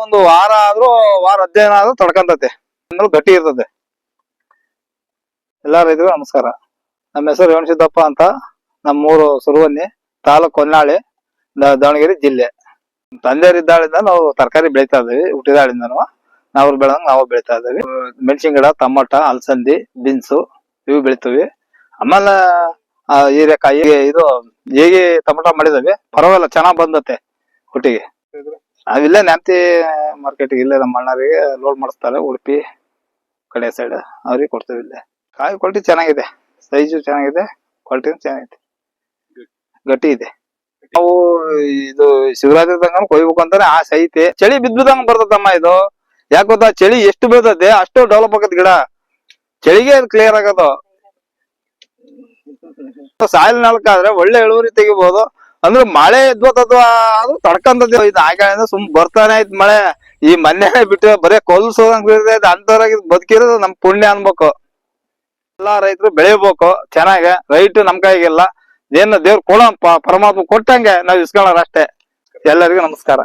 ಒಂದು ವಾರ ಆದ್ರೂ, ವಾರ ಅಧ್ಯಯನ ಆದ್ರೂ ತಡ್ಕಂತತೆ. ಅಂದ್ರೆ ಗಟ್ಟಿ ಇರ್ತದೆ ಎಲ್ಲ ರೈತರಿಗೂ ನಮಸ್ಕಾರ. ನಮ್ಮ ಹೆಸರು ರೇವಣಸಿದ್ದಪ್ಪ ಅಂತ. ನಮ್ಮೂರು ಸುರುವನ್ನಿ, ತಾಲೂಕು ಹೊನ್ನಾಳಿ ದಾವಣಗೆರೆ ಜಿಲ್ಲೆ. ತಂದೆಯರಿದ್ದಾಳಿಂದ ನಾವು ತರಕಾರಿ ಬೆಳಿತಾ ಇದ್ದೀವಿ, ಹುಟ್ಟಿದಾಳಿಂದನು. ನಾವು ಬೆಳಂಗ್ ನಾವು ಬೆಳಿತಾ ಇದ್ದೀವಿ. ಮೆಣಸಿನ ಗಿಡ, ಟಮಾಟ, ಅಲಸಂದಿ, ಬೀನ್ಸು, ಇವು ಬೆಳಿತೀವಿ. ಆಮೇಲೆ ಹೀರೆಕಾಯಿ, ಇದು, ಹೇಗೆ ಟೊಮಟ ಮಾಡಿದವಿ ಪರವಾಗಿಲ್ಲ, ಚೆನ್ನಾಗ್ ಬಂದತೆ, ಹುಟ್ಟಿಗೆ. ನಾವಿಲ್ಲೇ ನ್ಯಾಮ್ತಿ ಮಾರ್ಕೆಟ್ ಇಲ್ಲೇ ನಮ್ಮ ಅಣ್ಣರಿಗೆ ಲೋಡ್ ಮಾಡಿಸ್ತಾರೆ, ಉಡುಪಿ ಕಡೆ ಸೈಡ್ ಅವ್ರಿಗೆ ಕೊಡ್ತೇವೆ ಇಲ್ಲೇ. ಕಾಯಿ ಕ್ವಾಲಿಟಿ ಚೆನ್ನಾಗಿದೆ. ಸೈಜು ಚೆನ್ನಾಗಿದೆ ಕ್ವಾಲಿಟಿ ಚೆನ್ನಾಗಿದೆ. ಗಟ್ಟಿ ಇದೆ. ನಾವು ಇದು ಶಿವರಾತ್ರಿ ತನಕ ಕೊಯ್ಬೇಕು ಅಂತಾನೆ ಆಸೆ ಐತೆ. ಚಳಿ ಬಿದ್ದ ಬಿದ್ದಂಗ ಬರ್ತದಮ್ಮ ಇದು. ಯಾಕೆ ಗೊತ್ತಾ? ಚಳಿ ಎಷ್ಟು ಬೀಳ್ತದೆ, ಅಷ್ಟು ಡೆವಲಪ್ ಆಗತ್ ಗಿಡ. ಚಳಿಗೆ ಅದು ಕ್ಲಿಯರ್ ಆಗೋದು. ಸಾಯಿಲ್ ನಾಲ್ಕಾದ್ರೆ ಒಳ್ಳೆ ಇಳುವರಿ ತೆಗಿಬಹುದು ಅಂದ್ರೆ ಮಳೆ ಎದ್ವತ್ತದ ಅದು ತಡ್ಕಂತದ ಇದು ಆಗಾಳಿಂದ ಸುಮ್ ಬರ್ತಾನೆ ಐತ್ ಮಳೆ. ಈ ಮೊನ್ನೆ ಬಿಟ್ಟು ಬರೇ ಕೊಲ್ಸೋದಂಗ್ ಬೀಳ್ತೈತೆ ಅಂತವ್ರಾಗ ಬದುಕಿರೋದು ನಮ್ ಪುಣ್ಯ ಅನ್ಬೇಕು. ಎಲ್ಲಾ ರೈತರು ಬೆಳಿಬೇಕು ಚೆನ್ನಾಗೆ. ರೈಟ್ ನಮ್ ಕೈಗೆಲ್ಲ. ಏನ ದೇವ್ರ ಕೊಡೋ ಪರಮಾತ್ಮ ಕೊಟ್ಟಂಗೆ ನಾವ್ ಇಸ್ಕೊಳ್ಳೋರು ಅಷ್ಟೇ. ಎಲ್ಲರಿಗೂ ನಮಸ್ಕಾರ.